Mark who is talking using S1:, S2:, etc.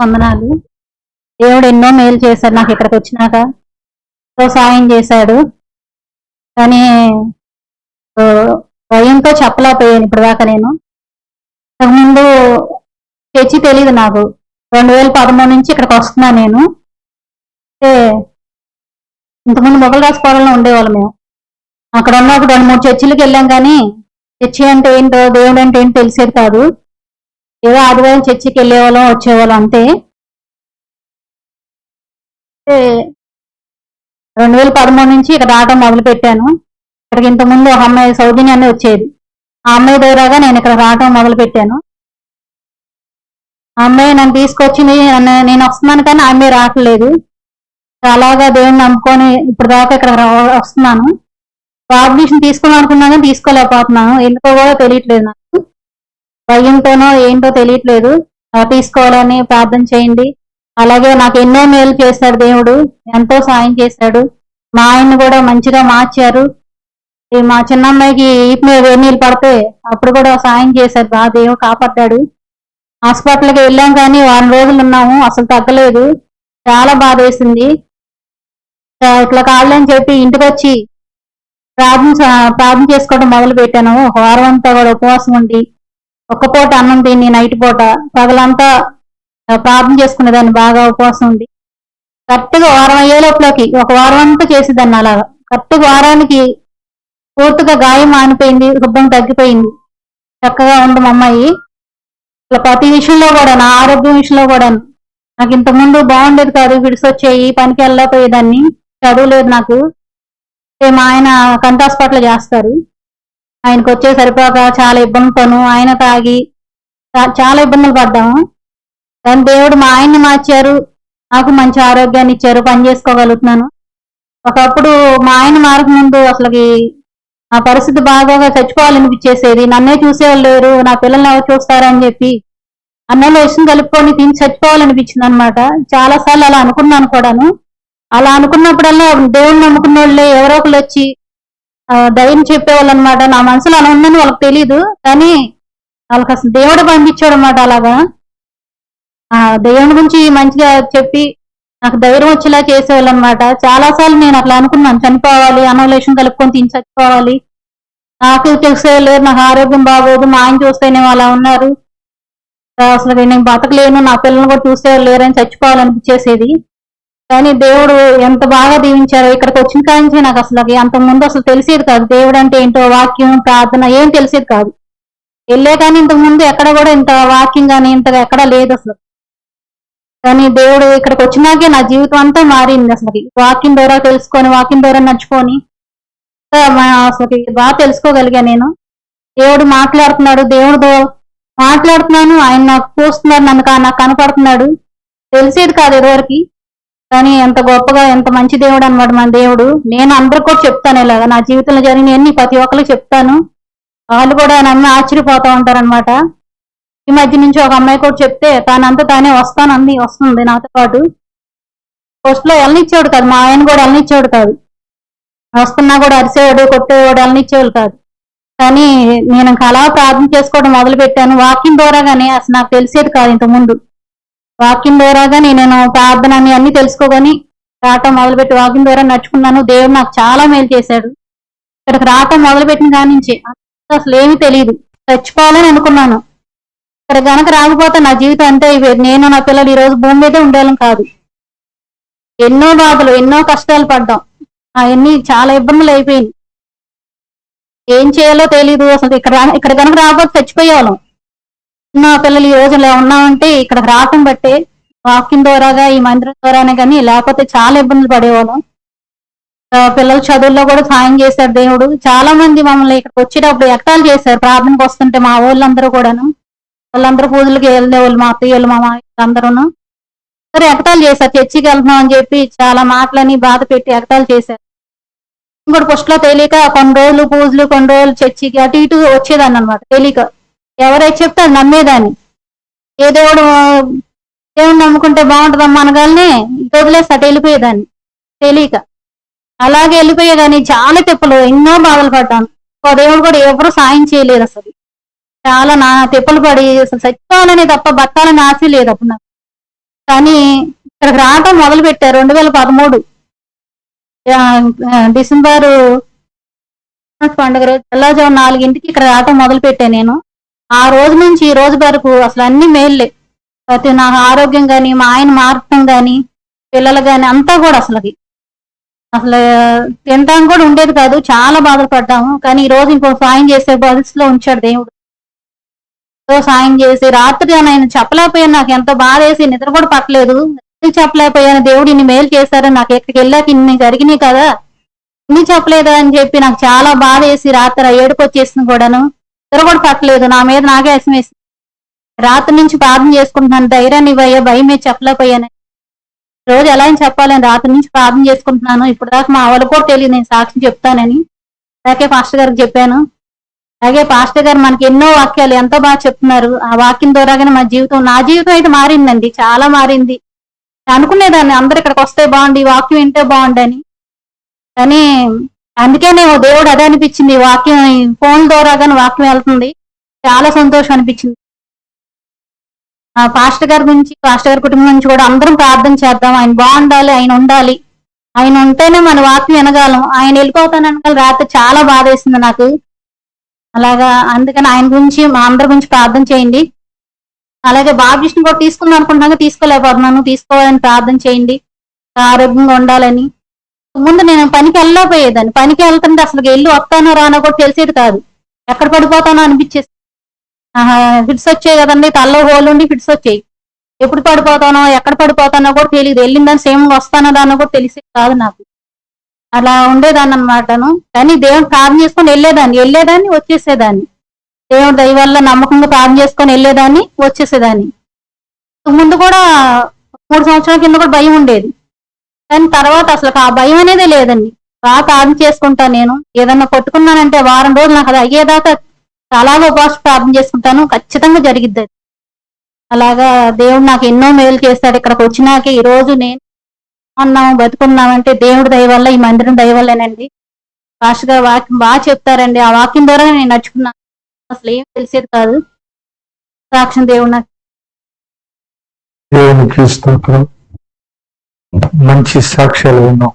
S1: వందనాలు. దేవుడు ఎన్నో మేలు చేశాడు నాకు ఇక్కడికి వచ్చినాక. ఎంతో సాయం చేశాడు. కానీ భయంతో చెప్పలేకపోయాను ఇప్పటిదాకా నేను. ఇంతకుముందు చర్చి తెలియదు నాకు. రెండు వేల పదమూడు నుంచి ఇక్కడికి వస్తున్నా నేను. అంటే ఇంతకుముందు మొగలు రాసుకోవాలని ఉండేవాళ్ళం మేము. అక్కడ ఒక రెండు మూడు చర్చిలకు వెళ్ళాం కానీ చర్చి అంటే ఏంటో దేవుడు అంటే ఏంటో తెలిసేది కాదు. ఏదో ఆదివారం చర్చికి వెళ్ళేవాళ్ళం వచ్చేవాళ్ళం అంతే. అంటే రెండు వేల పదమూడు నుంచి ఇక్కడ రావడం మొదలు పెట్టాను ఇక్కడికి ఇంతకుముందు ఒక అమ్మాయి సౌజన్య అని వచ్చేది. ఆ అమ్మాయి దగ్గరగా నేను ఇక్కడ రావడం మొదలు పెట్టాను ఆ అమ్మాయి నన్ను తీసుకొచ్చి నేను వస్తున్నాను కానీ ఆ అమ్మాయి రావట్లేదు. అలాగా దేవుని నమ్ముకొని ఇప్పుడు దాకా ఇక్కడ రా- వస్తున్నాను. బాప్టిషన్ తీసుకుని అనుకున్నాను కానీ తీసుకోలేకపోతున్నాను. ఎందుకో కూడా తెలియట్లేదు నాకు. భయంతోనో ఏంటో తెలియట్లేదు. తీసుకోవాలని ప్రార్థన చేయండి. అలాగే నాకు ఎన్నో మేలు చేశాడు దేవుడు. ఎంతో సాయం చేశాడు. మా ఆయన్ని కూడా మంచిగా మార్చారు. మా చిన్న అమ్మాయికి ఈపు మీద వేడి పడితే అప్పుడు కూడా సాయం చేశారు. బాగా దేవుడు కాపాడ్డాడు. హాస్పిటల్కి వెళ్ళాం కానీ వారం రోజులు ఉన్నాము. అసలు తగ్గలేదు. చాలా బాధ వేసింది. ఇట్లా కాళ్ళని చెప్పి ఇంటికి వచ్చి ప్రార్థన ప్రార్థన చేసుకోవడం మొదలు పెట్టాను ఒక వారం అంతా కూడా ఉపవాసం ఉండి ఒక్క పూట అన్నం తిని నైట్ పూట పగలంతా ప్రార్థన చేసుకునేదాన్ని బాగా ఉపవాసం ఉంది కరెక్ట్గా వారం అయ్యే లోపలకి ఒక వారం అంతా చేసేదాన్ని అలాగా. కరెక్ట్గా వారానికి పూర్తిగా గాయం మానిపోయింది రుబ్బం తగ్గిపోయింది. చక్కగా ఉంది మా అమ్మాయి. ఇట్లా ప్రతి విషయంలో కూడా నా ఆరోగ్యం విషయంలో కూడా నాకు ఇంతకుముందు ముందు బాగుండేది కాదు విడిసొచ్చేయి పనికి వెళ్ళకపోయేదాన్ని చదువులేదు నాకు. అంటే మా ఆయన కంటి హాస్పిటల్ చేస్తారు. ఆయనకు వచ్చే సరిపోక చాలా ఇబ్బందులతోను ఆయన తాగి చాలా ఇబ్బందులు పడ్డాము. కానీ దేవుడు మా ఆయన్ని మార్చారు. నాకు మంచి ఆరోగ్యాన్ని ఇచ్చారు. పని చేసుకోగలుగుతున్నాను. ఒకప్పుడు మా ఆయన మారక ముందు అసలుకి నా పరిస్థితి బాగా చచ్చిపోవాలనిపించేసేది. నన్నే చూసేవాళ్ళు లేరు. నా పిల్లల్ని ఎవరు చూస్తారని చెప్పి అన్నలో విషయం కలుపుకొని తిని చచ్చిపోవాలనిపించింది అనమాట చాలా సార్లు అలా అనుకున్నాను కూడాను. అలా అనుకున్నప్పుడల్లా దేవుడిని నమ్ముకున్న వాళ్ళే ఎవరో ఒకరు వచ్చి ధైర్యం చెప్పేవాళ్ళు అనమాట నా మనసులో అలా ఉందని వాళ్ళకి తెలియదు కానీ వాళ్ళకి అసలు దేవుడు పంపించాడు అనమాట అలాగా. ఆ దేవుని గురించి మంచిగా చెప్పి నాకు ధైర్యం వచ్చేలా చేసేవాళ్ళు అనమాట చాలా సార్లు నేను అట్లా అనుకున్నాను చనిపోవాలి అనవలేషన్ కలుపుకొని తిని చచ్చిపోవాలి. నాకు తెలిసేయలేదు నాకు ఆరోగ్యం బాగోదు మా ఆయన చూస్తేనే అలా ఉన్నారు. అసలు నేను బతకలేను నా పిల్లల్ని కూడా చూసేవాళ్ళు లేరని చచ్చిపోవాలనిపించేసేది. కానీ దేవుడు ఎంత బాగా దీవించారో ఇక్కడికి వచ్చిన కాంచి నాకు అసలు అంత ముందు అసలు తెలిసేది కాదు. దేవుడు అంటే ఏంటో వాక్యం ప్రార్థన ఏం తెలిసేది కాదు. వెళ్ళే కానీ ఇంతకు ముందు ఎక్కడ కూడా ఇంత వాక్యం కానీ ఇంత ఎక్కడ లేదు అసలు. కానీ దేవుడు ఇక్కడికి వచ్చినాకే నా జీవితం అంతా మారింది అసలు వాక్యం ద్వారా తెలుసుకొని వాక్యం ద్వారా నడుచుకొని అసలు బాగా తెలుసుకోగలిగా నేను. దేవుడు మాట్లాడుతున్నాడు దేవుడు మాట్లాడుతున్నాను ఆయన నాకు చూస్తున్నాడు నన్ను కా- నాకు కనపడుతున్నాడు. తెలిసేది కాదు ఇదివరకు కానీ ఎంత గొప్పగా ఎంత మంచి దేవుడు అనమాట మన దేవుడు. నేను అందరికి కూడా చెప్తాను ఇలాగా. నా జీవితంలో జరిగిన అన్ని ప్రతి ఒక్కరికి చెప్తాను. వాళ్ళు కూడా నన్ను ఆశ్చర్యపోతా ఉంటారనమాట ఈ మధ్య నుంచి ఒక అమ్మాయి కూడా చెప్తే తానంతా తానే వస్తానంది వస్తుంది నాతో పాటు. ఫస్ట్లో వెళ్ళనిచ్చేవాడు కాదు. మా ఆయన కూడా వెళ్ళనిచ్చేవాడు కాదు. వస్తున్నా కూడా అరిసేవాడు కొట్టేవాడు వెళ్ళనిచ్చేవాడు కాదు. కానీ నేను ఇంకా అలా ప్రార్థన చేసుకోవడం మొదలు పెట్టాను వాకింగ్ ద్వారాగానే అసలు నాకు తెలిసేది కాదు ఇంత ముందు వాక్యం ద్వారాగా నేను ప్రార్థన అని అన్ని తెలుసుకోగాని రావటం మొదలుపెట్టి వాక్యం ద్వారా నడుచుకున్నాను. దేవుడు నాకు చాలా మేలు చేశాడు. ఇక్కడికి రావటం మొదలుపెట్టిన దాని నుంచి అసలు ఏమీ తెలియదు చచ్చిపోవాలని అనుకున్నాను. ఇక్కడ గనక రాకపోతే నా జీవితం అంతే నేను నా పిల్లలు ఈరోజు భూమి మీదే ఉండేవాళ్ళం కాదు. ఎన్నో బాధలు ఎన్నో కష్టాలు పడ్డాం. అవన్నీ చాలా ఇబ్బందులు అయిపోయింది ఏం చేయాలో తెలియదు అసలు. ఇక్కడ ఇక్కడ కనుక రాకపోతే చచ్చిపోయేవాళ్ళం. నా పిల్లలు ఈ రోజు ఇలా ఉన్నామంటే ఇక్కడ రాకం బట్టే వాకింగ్ ద్వారాగా ఈ మందిరం ద్వారానే కానీ లేకపోతే చాలా ఇబ్బందులు పడేవాళ్ళం. పిల్లల చదువుల్లో కూడా సాయం చేశారు దేవుడు. చాలా మంది మమ్మల్ని ఇక్కడికి వచ్చేటప్పుడు ఎక్టాలు చేశారు. ప్రార్థనకు వస్తుంటే మా వాళ్ళందరూ కూడాను. వాళ్ళందరూ పూజలకి వెళ్ళేవాళ్ళు మా అత్తయ్యలు మా అందరూను. సరే ఎకటాలు చేశారు. చర్చికి వెళ్తున్నాం అని చెప్పి చాలా మాటలని బాధ పెట్టి ఎకటాలు చేశారు. ఇంకోటి ఫస్ట్ తెలియక కొన్ని రోజులు పూజలు కొన్ని రోజులు చర్చికి అటు ఇటు వచ్చేదాన్ని అనమాట తెలియక ఎవరైతే చెప్తే అది నమ్మేదాన్ని. ఏదో దేవుని నమ్ముకుంటే బాగుంటుందమ్మా అనగానే ఇది వదిలేసి అటు వెళ్ళిపోయేదాన్ని. తెలియక. అలాగే వెళ్ళిపోయేదాన్ని. చాలా తిప్పలు ఎన్నో బాధలు పడ్డాను. ఒక దేవుడు కూడా ఎవరు సాయం చేయలేదు అసలు. చాలా నా తిప్పలు పడి అసలు చచ్చిపోవాలనే తప్ప బతకాలని ఆశ లేదు అప్పుడు నాకు. కానీ ఇక్కడికి రావటం మొదలు పెట్టారు రెండు వేల పదమూడు డిసెంబర్ పండుగ రోజు తెల్లవారుజాము నాలుగింటికి ఇక్కడ రావటం మొదలు పెట్టాను నేను. ఆ రోజు నుంచి ఈ రోజు వరకు అసలు అన్ని మేల్లే ప్రతి నా ఆరోగ్యం కానీ మా ఆయన మార్పం కానీ పిల్లలు కానీ అంతా కూడా అసలుకి అసలు తినడం కూడా ఉండేది కాదు చాలా బాధలు పడ్డాము. కానీ ఈ రోజు ఇంకో సాయం చేసే పరిస్థితిలో ఉంచాడు దేవుడు. ఎంతో సాయం చేసి రాత్రి ఆయన చెప్పలేకపోయాను. నాకు ఎంతో బాధ వేసి నిద్ర కూడా పట్టలేదు. చెప్పలేకపోయాను? దేవుడు ఇన్ని మేలు చేశారని నాకు ఎక్కడికి వెళ్ళాక ఇన్ని జరిగినాయి కదా. ఇన్ని చెప్పలేదా అని చెప్పి నాకు చాలా బాధ వేసి రాత్రి ఏడుపు వచ్చేసింది కూడాను. తిరగొడపట్లేదు కూడా నా మీద నాకే వేసం వేసింది రాత్రి నుంచి ప్రార్థన చేసుకుంటున్నాను. ధైర్యాన్ని ఇవ్వయ్యా భయం మీద చెప్పలేకపోయాను. రోజు ఎలా అని చెప్పాలని రాత్రి నుంచి ప్రార్థన చేసుకుంటున్నాను. ఇప్పుడు దాకా మా వాళ్ళు కూడా తెలియదు నేను సాక్షి చెప్తానని. అలాగే పాస్టర్ గారికి చెప్పాను. అలాగే పాస్టర్ గారు మనకి ఎన్నో వాక్యాలు ఎంతో బాగా చెప్తున్నారు. ఆ వాక్యం ద్వారాగానే మా జీవితం నా జీవితం అయితే మారిందండి. చాలా మారింది. అనుకునేదాన్ని అందరు ఇక్కడికి వస్తే బాగుండి ఈ వాక్యం వింటే బాగుండని కానీ అందుకే నేను దేవుడు అదే అనిపించింది. వాక్యం ఫోన్ ద్వారా కానీ వాక్యం వెళ్తుంది. చాలా సంతోషం అనిపించింది. ఆ పాస్టర్ గారి గురించి పాస్టర్ గారి కుటుంబం నుంచి కూడా అందరం ప్రార్థన చేద్దాం. ఆయన బాగుండాలి ఆయన ఉండాలి. ఆయన ఉంటేనే మన వాక్యం వినగలం. ఆయన వెళ్ళిపోతాను అనగల రాత్రి చాలా బాధ వేసింది నాకు. అలాగా అందుకని ఆయన గురించి మా అందరి గురించి ప్రార్థన చేయండి. అలాగే బాబుకృష్ణ కూడా తీసుకుందాం అనుకుంటున్నాను. తీసుకోలేకపోతున్నాను. తీసుకోవాలని ప్రార్థన చేయండి. ఆరోగ్యంగా ఉండాలని. ముందు నేను పనికి వెళ్ళలేకపోయేదాన్ని. పనికి వెళ్తుంటే అసలు వెళ్ళి వస్తానో రానో కూడా తెలిసేది కాదు. ఎక్కడ పడిపోతానో అనిపించేసి. ఫిట్స్ వచ్చాయి కదండి తల్లో హోలుండి ఉండి ఫిట్స్ వచ్చాయి. ఎప్పుడు పడిపోతానో ఎక్కడ పడిపోతానో కూడా తెలియదు. వెళ్ళిందని సేమ్ వస్తానో దానో కూడా తెలిసేది కాదు నాకు. అలా ఉండేదాన్ని అనమాటను కానీ దేవుడు ప్రార్థన చేసుకొని వెళ్ళేదాన్ని. వెళ్ళేదాన్ని వచ్చేసేదాన్ని. దేవుడు దయ వల్ల నమ్మకంగా ప్రార్థన చేసుకొని వెళ్ళేదాన్ని వచ్చేసేదాన్ని. ముందు కూడా మూడు సంవత్సరాల కింద కూడా భయం ఉండేది. కానీ తర్వాత అసలు ఆ భయం అనేది లేదండి. బాగా ప్రార్థన చేసుకుంటాను నేను. ఏదన్నా కొట్టుకున్నానంటే వారం రోజులు నాకు అది అయ్యేదాకా అలాగే ఉపవాస ప్రార్థన చేసుకుంటాను. ఖచ్చితంగా జరిగిద్ది అది. అలాగా దేవుడు నాకు ఎన్నో మేలు చేస్తాడు. ఇక్కడికి వచ్చినాక ఈ రోజు నేను అన్నాము బతుకున్నామంటే దేవుడి దయ వల్ల ఈ మందిరం దయ వల్లేనండి. భాష గారు వాక్యం బాగా చెప్తారండి. ఆ వాక్యం ద్వారా నేను నడుచుకున్నాను అసలు ఏం తెలిసేది కాదు. సాక్ష్యం దేవుడు నాకు.
S2: దేవునికి స్తోత్రం. మంచి సాక్ష్యాలు విన్నాం